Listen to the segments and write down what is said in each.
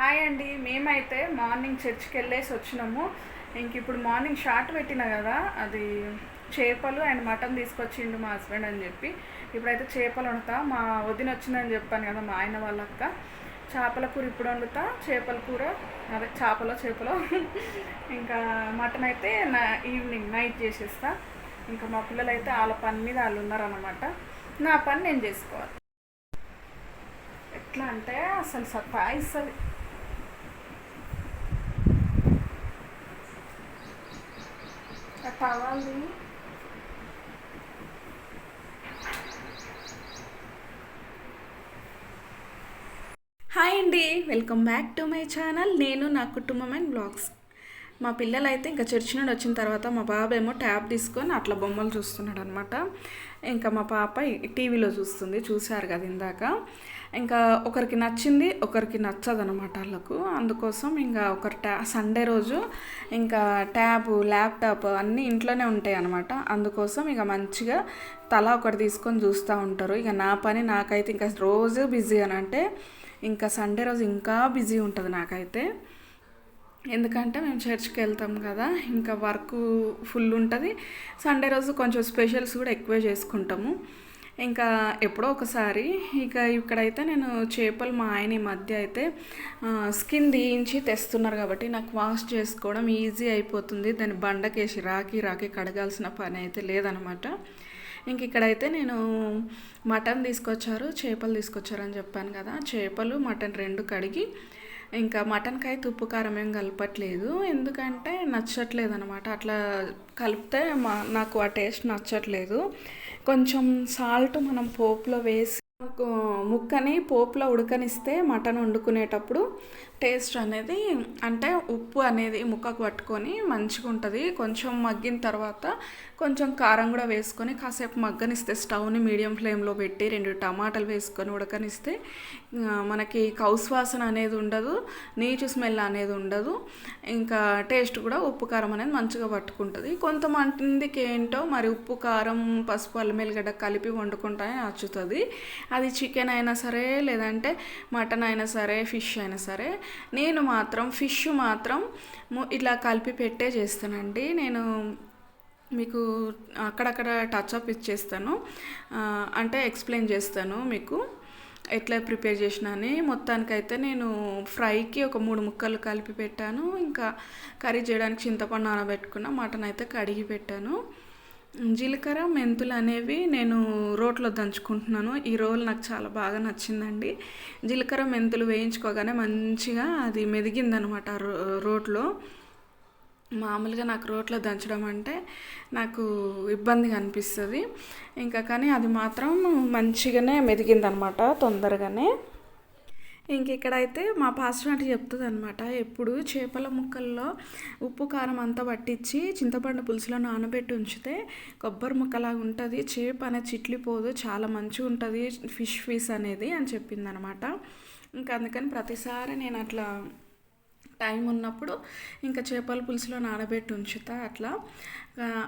Hi అండి మేమైతే morning చర్చ్కి వెళ్ళేసి వచ్చినాము. ఇంక ఇప్పుడు మార్నింగ్ షార్ట్ పెట్టిన కదా అది చేపలు అండ్ మటన్ తీసుకొచ్చిండు మా హస్బెండ్ అని చెప్పి. ఇప్పుడైతే చేపలు వండుతా. మా వదిన వచ్చిందని చెప్పాను కదా మా ఆయన వాళ్ళ అక్క. చేపల కూర ఇప్పుడు వండుతా. చేపల కూర అదే చేపలో చేపలో. ఇంకా మటన్ అయితే నా ఈవినింగ్ నైట్ చేసేస్తా. ఇంకా మా పిల్లలు అయితే వాళ్ళ పని మీద వాళ్ళు ఉన్నారన్నమాట. నా పని నేను చేసుకోవాలి. ఎట్లా అంటే అసలు సతాయిస్తుంది కావాలి హాయ్ అండి welcome back to my channel నేను నా కుటుంబం అండ్ బ్లాగ్స్ మా పిల్లలు అయితే ఇంకా చర్చి నుండి వచ్చిన తర్వాత మా బాబు ఏమో ట్యాబ్ తీసుకొని అట్లా బొమ్మలు చూస్తున్నాడు అనమాట ఇంకా మా పాప టీవీలో చూస్తుంది చూశారు కదా ఇందాక. ఇంకా ఒకరికి నచ్చింది ఒకరికి నచ్చదు అనమాట వాళ్ళకు. అందుకోసం ఇంకా ఒకరి ట్యా సండే రోజు ఇంకా ట్యాబ్ ల్యాప్టాప్ అన్నీ ఇంట్లోనే ఉంటాయి అనమాట అందుకోసం ఇక మంచిగా తలా ఒకటి తీసుకొని చూస్తూ ఉంటారు. ఇక నా పని నాకైతే ఇంకా రోజు బిజీ అని అంటే ఇంకా సండే రోజు ఇంకా బిజీ ఉంటుంది నాకైతే. ఎందుకంటే మేము చర్చ్కి వెళ్తాం కదా ఇంకా వర్క్ ఫుల్ ఉంటుంది. సండే రోజు కొంచెం స్పెషల్స్ కూడా ఎక్కువే చేసుకుంటాము. ఇంకా ఎప్పుడో ఒకసారి ఇక ఇక్కడైతే నేను చేపలు మా ఆయన ఈ మధ్య అయితే స్కిన్ తీయించి తెస్తున్నారు కాబట్టి నాకు వాష్ చేసుకోవడం ఈజీ అయిపోతుంది. దాన్ని బండకేసి రాకి రాకి కడగాల్సిన పని అయితే లేదనమాట. ఇంక ఇక్కడైతే నేను మటన్ తీసుకొచ్చారు చేపలు తీసుకొచ్చారు అని చెప్పాను కదా. చేపలు మటన్ రెండు కడిగి ఇంకా మటన్కి అయితే ఉప్పు కారం ఏం కలపట్లేదు. ఎందుకంటే నచ్చట్లేదు అనమాట అట్లా కలిపితే మా నాకు ఆ టేస్ట్ నచ్చట్లేదు. కొంచెం సాల్ట్ మనం పోపులో వేసి ముక్కని పోపులో ఉడకనిస్తే మటన్ వండుకునేటప్పుడు టేస్ట్ అనేది అంటే ఉప్పు అనేది ముక్కకు పట్టుకొని మంచిగా ఉంటుంది కొంచెం మగ్గిన తర్వాత కొంచెం కారం కూడా వేసుకొని కాసేపు మగ్గనిస్తే స్టవ్ని మీడియం ఫ్లేమ్లో పెట్టి రెండు టమాటాలు వేసుకొని ఉడకనిస్తే మనకి కౌస్వాసన అనేది ఉండదు నీచు స్మెల్ అనేది ఉండదు ఇంకా టేస్ట్ కూడా ఉప్పు కారం అనేది మంచిగా పట్టుకుంటుంది. కొంతమందికి ఏంటో మరి ఉప్పు కారం పసుపు అల్లం ఎల్లిగడ్డ కలిపి వండుకుంటానే నచ్చుతుంది. అది చికెన్ అయినా సరే లేదంటే మటన్ అయినా సరే ఫిష్ అయినా సరే నేను మాత్రం ఫిష్ మాత్రం ఇట్లా కలిపి పెట్టే చేస్తానండి. నేను మీకు అక్కడక్కడ టచ్ అప్ ఇచ్చేస్తాను. అంటే ఎక్స్ప్లెయిన్ చేస్తాను మీకు ఎట్లా ప్రిపేర్ చేసిన అని. మొత్తానికైతే నేను ఫ్రైకి ఒక మూడు ముక్కలు కలిపి పెట్టాను. ఇంకా కర్రీ చేయడానికి చింతపండు నానబెట్టుకున్న మటన్ అయితే కడిగి పెట్టాను. జీలకర్ర మెంతులు అనేవి నేను రోట్లో దంచుకుంటున్నాను. ఈ రోల్ నాకు చాలా బాగా నచ్చిందండి. జీలకర్ర మెంతులు వేయించుకోగానే మంచిగా అది మెదిగిందనమాట రో రోట్లో. మామూలుగా నాకు రోట్లో దంచడం అంటే నాకు ఇబ్బందిగా అనిపిస్తుంది. ఇంకా కానీ అది మాత్రం మంచిగానే మెదిగిందనమాట తొందరగానే. ఇంక ఇక్కడైతే మా పాస్టర్ అంటే చెప్తుంది అనమాట ఎప్పుడు చేపల ముక్కల్లో ఉప్పు కారం అంతా పట్టించి చింతపండు పులుసులో నానబెట్టి ఉంచితే కొబ్బరి ముక్కలాగా ఉంటుంది. చేప అనేది చిట్లిపోదు చాలా మంచిగా ఉంటుంది ఫిష్ ఫీస్ అనేది అని చెప్పింది అనమాట ఇంకా అందుకని ప్రతిసారి నేను అట్లా టైం ఉన్నప్పుడు ఇంకా చేపల పులుసులో నానబెట్టి ఉంచుతా అట్లా.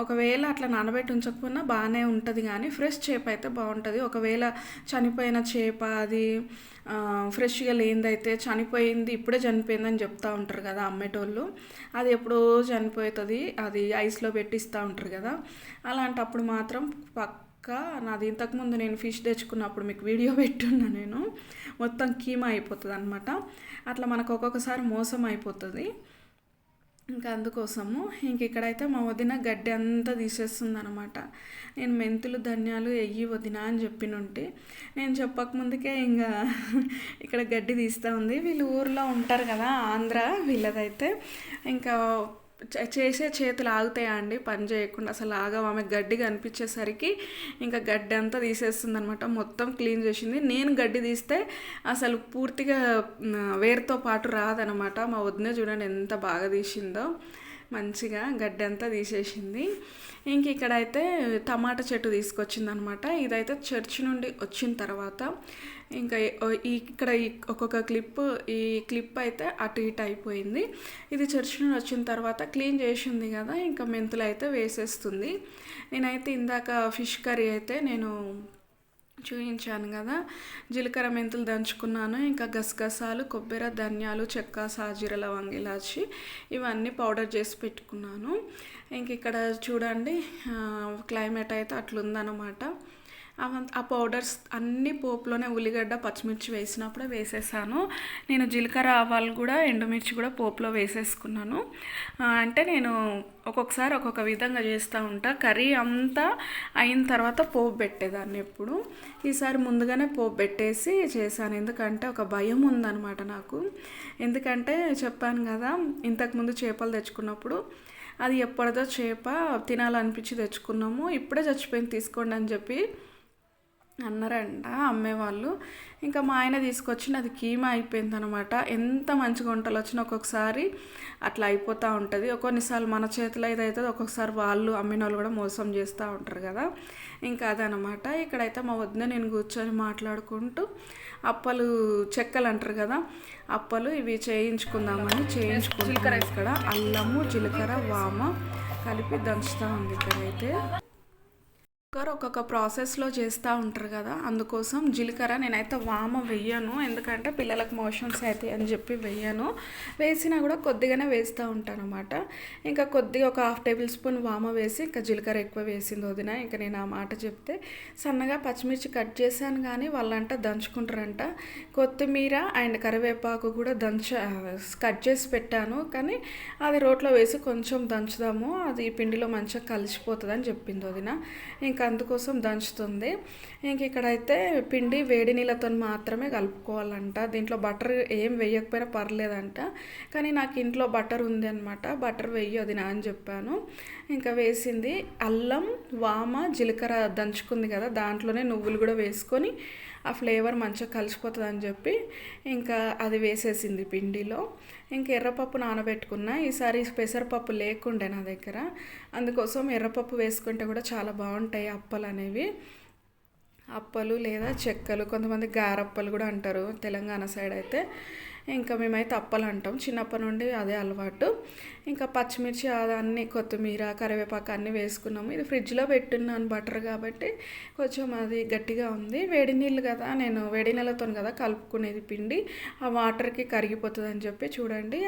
ఒకవేళ అట్లా నానబెట్టి ఉంచకపోయినా బాగానే ఉంటుంది కానీ ఫ్రెష్ చేప అయితే బాగుంటుంది. ఒకవేళ చనిపోయిన చేప అది ఫ్రెష్గా లేనిదైతే చనిపోయింది ఇప్పుడే చనిపోయిందని చెప్తూ ఉంటారు కదా అమ్మేటోళ్ళు. అది ఎప్పుడో చనిపోతుంది అది ఐస్లో పెట్టిస్తూ ఉంటారు కదా. అలాంటప్పుడు మాత్రం పక్ ఇంకా నాది ఇంతకుముందు నేను ఫిష్ తెచ్చుకున్నప్పుడు మీకు వీడియో పెట్టున్నా నేను. మొత్తం కీమా అయిపోతుంది అనమాట అట్లా మనకు ఒక్కొక్కసారి మోసం అయిపోతుంది. ఇంకా అందుకోసము ఇంక ఇక్కడైతే మా వదిన గడ్డి అంతా తీసేస్తుంది అనమాట నేను మెంతులు ధనియాలు ఎయ్యి వదిన అని చెప్పినుంటే నేను చెప్పకముందుకే ఇంకా ఇక్కడ గడ్డి తీస్తూ ఉంది. వీళ్ళు ఊర్లో ఉంటారు కదా ఆంధ్ర వీళ్ళదైతే. ఇంకా చేసే చేతులు ఆగుతాయా అండి? పని చేయకుండా అసలు ఆగవు ఆమె గడ్డి కనిపించేసరికి ఇంకా గడ్డి అంతా తీసేస్తుంది అనమాట మొత్తం క్లీన్ చేసింది. నేను గడ్డి తీస్తే అసలు పూర్తిగా వేరుతో పాటు రాదనమాట మా వదిన చూడండి ఎంత బాగా తీసిందో. మంచిగా గడ్డి అంతా తీసేసింది. ఇంక ఇక్కడైతే టమాటా చెట్టు తీసుకొచ్చిందనమాట ఇదైతే చర్చ్ నుండి వచ్చిన తర్వాత ఇంకా ఇక్కడ ఒక్కొక్క క్లిప్ ఈ క్లిప్ అయితే అటు ఇటు అయిపోయింది. ఇది చర్చ్ నుండి వచ్చిన తర్వాత క్లీన్ చేసింది కదా ఇంకా మెంతులు అయితే వేసేస్తుంది. నేనైతే ఇందాక ఫిష్ కర్రీ అయితే నేను చూపించాను కదా. జీలకర్ర మెంతులు దంచుకున్నాను ఇంకా గసగసాలు కొబ్బరి ధనియాలు చెక్క సాజీర లవంగ ఇలాచి ఇవన్నీ పౌడర్ చేసి పెట్టుకున్నాను. ఇంక ఇక్కడ చూడండి క్లైమేట్ అయితే అట్లుందనమాట ఆ పౌడర్స్ అన్ని పోపులోనే ఉల్లిగడ్డ పచ్చిమిర్చి వేసినప్పుడే వేసేసాను. నేను జీలకర్ర ఆవాలు కూడా ఎండుమిర్చి కూడా పోపులో వేసేసుకున్నాను. అంటే నేను ఒక్కొక్కసారి ఒక్కొక్క విధంగా చేస్తూ ఉంటా. కర్రీ అంతా అయిన తర్వాత పోపు పెట్టేదాన్ని ఎప్పుడు. ఈసారి ముందుగానే పోపు పెట్టేసి చేశాను. ఎందుకంటే ఒక భయం ఉందన్నమాట నాకు. ఎందుకంటే చెప్పాను కదా ఇంతకుముందు చేపలు తెచ్చుకున్నప్పుడు అది ఎప్పటిదో చేప తినాలనిపించి తెచ్చుకున్నాము. ఇప్పుడే చచ్చిపోయింది తీసుకోండి అని చెప్పి అన్నారంట అమ్మేవాళ్ళు. ఇంకా మా ఆయన తీసుకొచ్చి అది కీమా అయిపోయింది అనమాట ఎంత మంచిగా వంటలు వచ్చినా ఒక్కొక్కసారి అట్లా అయిపోతూ ఉంటుంది. కొన్నిసార్లు మన చేతిలో ఇది అవుతుంది ఒక్కొక్కసారి వాళ్ళు అమ్మిన వాళ్ళు కూడా మోసం చేస్తూ ఉంటారు కదా. ఇంకా అదనమాట. ఇక్కడైతే మా వద్ద నేను కూర్చొని మాట్లాడుకుంటూ అప్పలు చెక్కలు అంటారు కదా అప్పలు ఇవి చేయించుకుందామని చేయించుకుంటారు ఇక్కడ అల్లము జీలకర్ర వామ కలిపి దంచుతూ ఉంది ఇక్కడైతే. ఒక్కొక్కరు ఒక్కొక్క ప్రాసెస్లో చేస్తూ ఉంటారు కదా అందుకోసం జీలకర్ర నేనైతే వామ వెయ్యను. ఎందుకంటే పిల్లలకు మోషన్స్ అవుతాయి అని చెప్పి వెయ్యను. వేసినా కూడా కొద్దిగానే వేస్తూ ఉంటాను అనమాట ఇంకా కొద్దిగా ఒక హాఫ్ టేబుల్ స్పూన్ వామ వేసి ఇంకా జీలకర్ర ఎక్కువ వేసింది వదిన. ఇంకా నేను ఆ మాట చెప్తే సన్నగా పచ్చిమిర్చి కట్ చేశాను కానీ వాళ్ళంట దంచుకుంటారంట. కొత్తిమీర అండ్ కరివేపాకు కూడా దంచ కట్ చేసి పెట్టాను. కానీ అది రోట్లో వేసి కొంచెం దంచుదాము. అది పిండిలో మంచిగా కలిసిపోతుంది అని చెప్పింది వదిన. ఇంకా ఇంకా అందుకోసం దంచుతుంది. ఇంక ఇక్కడైతే పిండి వేడి నీళ్ళతో మాత్రమే కలుపుకోవాలంట. దీంట్లో బటర్ ఏం వేయకపోయినా పర్లేదంట. కానీ నాకు ఇంట్లో బటర్ ఉంది అనమాట బటర్ వెయ్యి నా అని చెప్పాను. ఇంకా వేసింది అల్లం వామ జీలకర్ర దంచుకుంది కదా దాంట్లోనే నువ్వులు కూడా వేసుకొని ఆ ఫ్లేవర్ మంచిగా కలిసిపోతుంది అని చెప్పి ఇంకా అది వేసేసింది పిండిలో. ఇంకా ఎర్రపప్పు నానబెట్టుకున్న. ఈసారి పెసరపప్పు లేకుండే నా దగ్గర. అందుకోసం ఎర్రపప్పు వేసుకుంటే కూడా చాలా బాగుంటాయి అప్పలు అనేవి. అప్పలు లేదా చెక్కలు కొంతమంది గారప్పలు కూడా అంటారు తెలంగాణ సైడ్ అయితే. ఇంకా మేమైతే అప్పలు అంటాం. చిన్నప్పటి నుండి అదే అలవాటు. ఇంకా పచ్చిమిర్చి అన్నీ కొత్తిమీర కరివేపాకు అన్నీ వేసుకున్నాము. ఇది ఫ్రిడ్జ్లో పెట్టున్నాను బటర్ కాబట్టి కొంచెం అది గట్టిగా ఉంది. వేడి నీళ్ళు కదా నేను వేడి నీళ్ళతో కదా కలుపుకునేది పిండి. ఆ వాటర్కి కరిగిపోతుంది అని చెప్పి చూడండి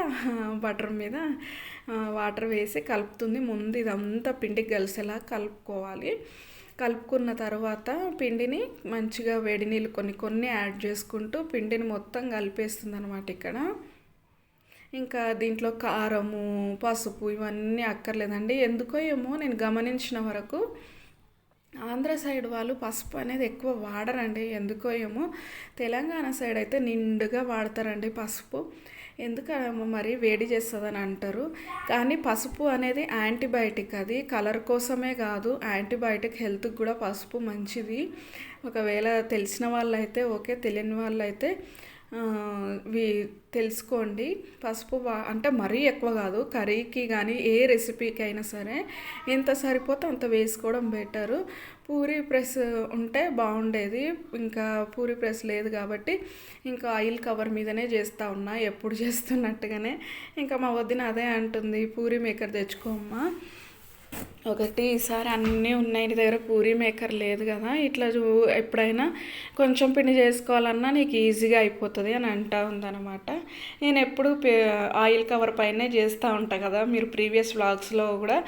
బటర్ మీద వాటర్ వేసి కలుపుతుంది. ముందు ఇదంతా పిండికి కలిసేలా కలుపుకోవాలి. కలుపుకున్న తర్వాత పిండిని మంచిగా వేడి నీళ్ళు కొన్ని కొన్ని యాడ్ చేసుకుంటూ పిండిని మొత్తం కలిపేస్తుంది అనమాట ఇక్కడ. ఇంకా దీంట్లో కారము పసుపు ఇవన్నీ అక్కర్లేదండి. ఎందుకో ఏమో నేను గమనించిన వరకు ఆంధ్ర సైడ్ వాళ్ళు పసుపు అనేది ఎక్కువ వాడరండి. ఎందుకో ఏమో తెలంగాణ సైడ్ అయితే నిండుగా వాడతారండి పసుపు. ఎందుకనో మరి వేడి చేస్తుందని అంటారు. కానీ పసుపు అనేది యాంటీబయాటిక్ అది. కలర్ కోసమే కాదు యాంటీబయాటిక్ హెల్త్కి కూడా పసుపు మంచిది. ఒకవేళ తెలిసిన వాళ్ళైతే ఓకే తెలియని వాళ్ళైతే తెలుసుకోండి. పసుపు అంటే మరీ ఎక్కువ కాదు. కర్రీకి కానీ ఏ రెసిపీకి అయినా సరే ఎంత సరిపోతే అంత వేసుకోవడం బెటరు. పూరి ప్రెస్ ఉంటే బాగుండేది. ఇంకా పూరి ప్రెస్ లేదు కాబట్టి ఇంకా ఆయిల్ కవర్ మీదనే చేస్తూ ఉన్నా. ఎప్పుడు చేస్తున్నట్టుగానే. ఇంకా మా వదిన అదే అంటుంది. పూరి మేకర్ తెచ్చుకోమ్మా ఒకటి ఈసారి అన్నీ ఉన్నాయి నీ దగ్గర పూరీ మేకర్ లేదు కదా. ఇట్లా చూ ఎప్పుడైనా కొంచెం పిండి చేసుకోవాలన్నా నీకు ఈజీగా అయిపోతుంది అని అంటా ఉందన్నమాట. నేను ఎప్పుడు ఆయిల్ కవర్ పైనే చేస్తూ ఉంటాను కదా. మీరు ప్రీవియస్ వ్లాగ్స్లో కూడా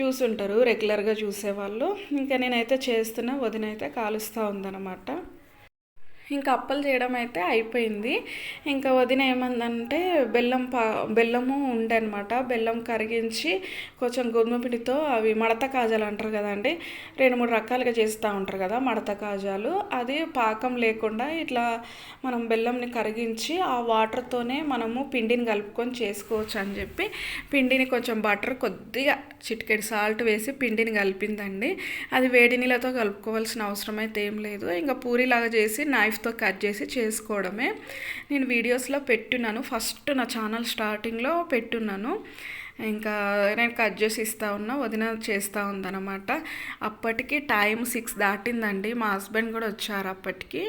చూసుంటారు రెగ్యులర్గా చూసేవాళ్ళు. ఇంకా నేనైతే చేస్తున్నా వదినైతే కాలుస్తూ ఉందన్నమాట. ఇంకా అప్పలు చేయడం అయితే అయిపోయింది. ఇంకా వదిన ఏమందంటే బెల్లం పా బెల్లము ఉండే అనమాట బెల్లం కరిగించి కొంచెం గోధుమ పిండితో అవి మడత కాజాలు అంటారు కదండి రెండు మూడు రకాలుగా చేస్తూ ఉంటారు కదా మడత కాజాలు. అది పాకం లేకుండా ఇట్లా మనం బెల్లంని కరిగించి ఆ వాటర్తోనే మనము పిండిని కలుపుకొని చేసుకోవచ్చు అని చెప్పి పిండిని కొంచెం బటర్ కొద్దిగా చిటికెడి సాల్ట్ వేసి పిండిని కలిపిందండి. అది వేడి నీళ్ళతో కలుపుకోవాల్సిన అవసరం అయితే ఏం లేదు. ఇంకా పూరిలాగా చేసి నైఫ్ నైఫ్తో కట్ చేసి చేసుకోవడమే. నేను వీడియోస్లో పెట్టున్నాను ఫస్ట్ నా ఛానల్ స్టార్టింగ్లో పెట్టున్నాను. ఇంకా నేను కట్ చేసి ఇస్తా ఉన్నా వదిన చేస్తూ ఉందన్నమాట. అప్పటికి టైం సిక్స్ దాటిందండి. మా హస్బెండ్ కూడా వచ్చారు అప్పటికి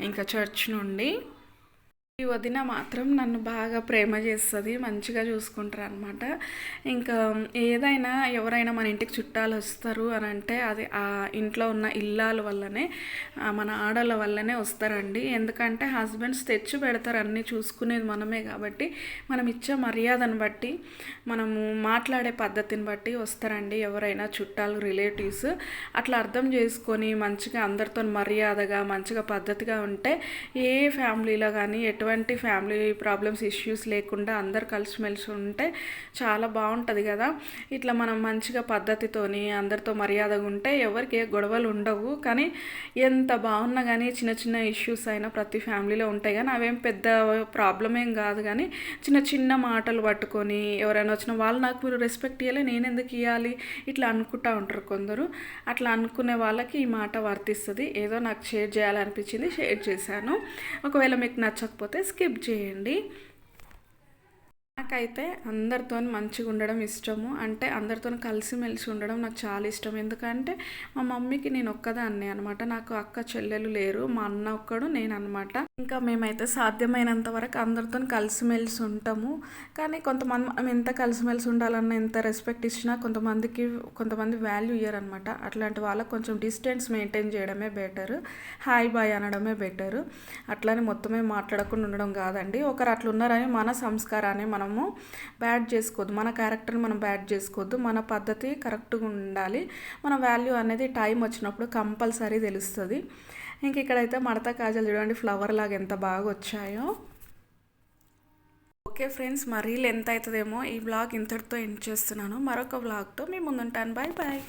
ఇంకా చర్చ్ నుండి. ఈ వదిన మాత్రం నన్ను బాగా ప్రేమ చేస్తుంది మంచిగా చూసుకుంటారు అనమాట ఇంకా ఏదైనా ఎవరైనా మన ఇంటికి చుట్టాలు వస్తారు అని అంటే అది ఆ ఇంట్లో ఉన్న ఇల్లాల వల్లనే మన ఆడల వల్లనే వస్తారండి. ఎందుకంటే హస్బెండ్స్ తెచ్చి పెడతారు అన్నీ చూసుకునేది మనమే కాబట్టి మనం ఇచ్చే మర్యాదను బట్టి మనము మాట్లాడే పద్ధతిని బట్టి వస్తారండి ఎవరైనా చుట్టాలు రిలేటివ్స్. అట్లా అర్థం చేసుకొని మంచిగా అందరితో మర్యాదగా మంచిగా పద్ధతిగా ఉంటే ఏ ఫ్యామిలీలో కానీ ఎటువంటి ఎటువంటి ఫ్యామిలీ ప్రాబ్లమ్స్ ఇష్యూస్ లేకుండా అందరు కలిసిమెలిసి ఉంటే చాలా బాగుంటుంది కదా. ఇట్లా మనం మంచిగా పద్ధతితోని అందరితో మర్యాదగా ఉంటే ఎవరికి ఏ గొడవలు ఉండవు. కానీ ఎంత బాగున్నా కానీ చిన్న చిన్న ఇష్యూస్ అయినా ప్రతి ఫ్యామిలీలో ఉంటాయి కానీ అవేం పెద్ద ప్రాబ్లం ఏం కాదు కానీ చిన్న చిన్న మాటలు పట్టుకొని ఎవరైనా వచ్చిన వాళ్ళు నాకు మీరు రెస్పెక్ట్ ఇవ్వాలి నేను ఎందుకు ఇవ్వాలి ఇట్లా అనుకుంటా ఉంటారు కొందరు. అట్లా అనుకునే వాళ్ళకి ఈ మాట వర్తిస్తుంది. ఏదో నాకు షేర్ చేయాలనిపించింది షేర్ చేశాను. ఒకవేళ మీకు నచ్చకపోతే స్కిప్ చేయండి. నాకైతే అందరితో మంచిగా ఉండడం ఇష్టము. అంటే అందరితో కలిసిమెలిసి ఉండడం నాకు చాలా ఇష్టం. ఎందుకంటే మా మమ్మీకి నేను ఒక్కదాన్ని అనమాట నాకు అక్క చెల్లెలు లేరు మా అన్న ఒక్కడు నేను అనమాట ఇంకా మేమైతే సాధ్యమైనంత వరకు అందరితో కలిసిమెలిసి ఉంటాము. కానీ కొంతమంది మనం ఎంత కలిసిమెలిసి ఉండాలన్న ఎంత రెస్పెక్ట్ ఇచ్చినా కొంతమందికి కొంతమంది వాల్యూ ఇయ్యరనమాట అట్లాంటి వాళ్ళకి కొంచెం డిస్టెన్స్ మెయింటైన్ చేయడమే బెటర్. హాయ్ బాయ్ అనడమే బెటర్. అట్లానే మొత్తమే మాట్లాడకుండా ఉండడం కాదండి. ఒకరు అట్లున్నారని మన సంస్కారాన్ని మనం మనము బ్యాడ్ చేసుకోవద్దు. మన క్యారెక్టర్ని మనం బ్యాడ్ చేసుకోవద్దు. మన పద్ధతి కరెక్ట్గా ఉండాలి. మన వాల్యూ అనేది టైం వచ్చినప్పుడు కంపల్సరీ తెలుస్తుంది. ఇంక ఇక్కడైతే మడత కాజలు చూడండి ఫ్లవర్ లాగా ఎంత బాగా వచ్చాయో. ఓకే ఫ్రెండ్స్ మరీ లెంత్ అవుతుందేమో ఈ బ్లాగ్ ఇంతటితో ఎండ్ చేస్తున్నాను. మరొక బ్లాగ్తో మీ ముందుంటాను. Bye bye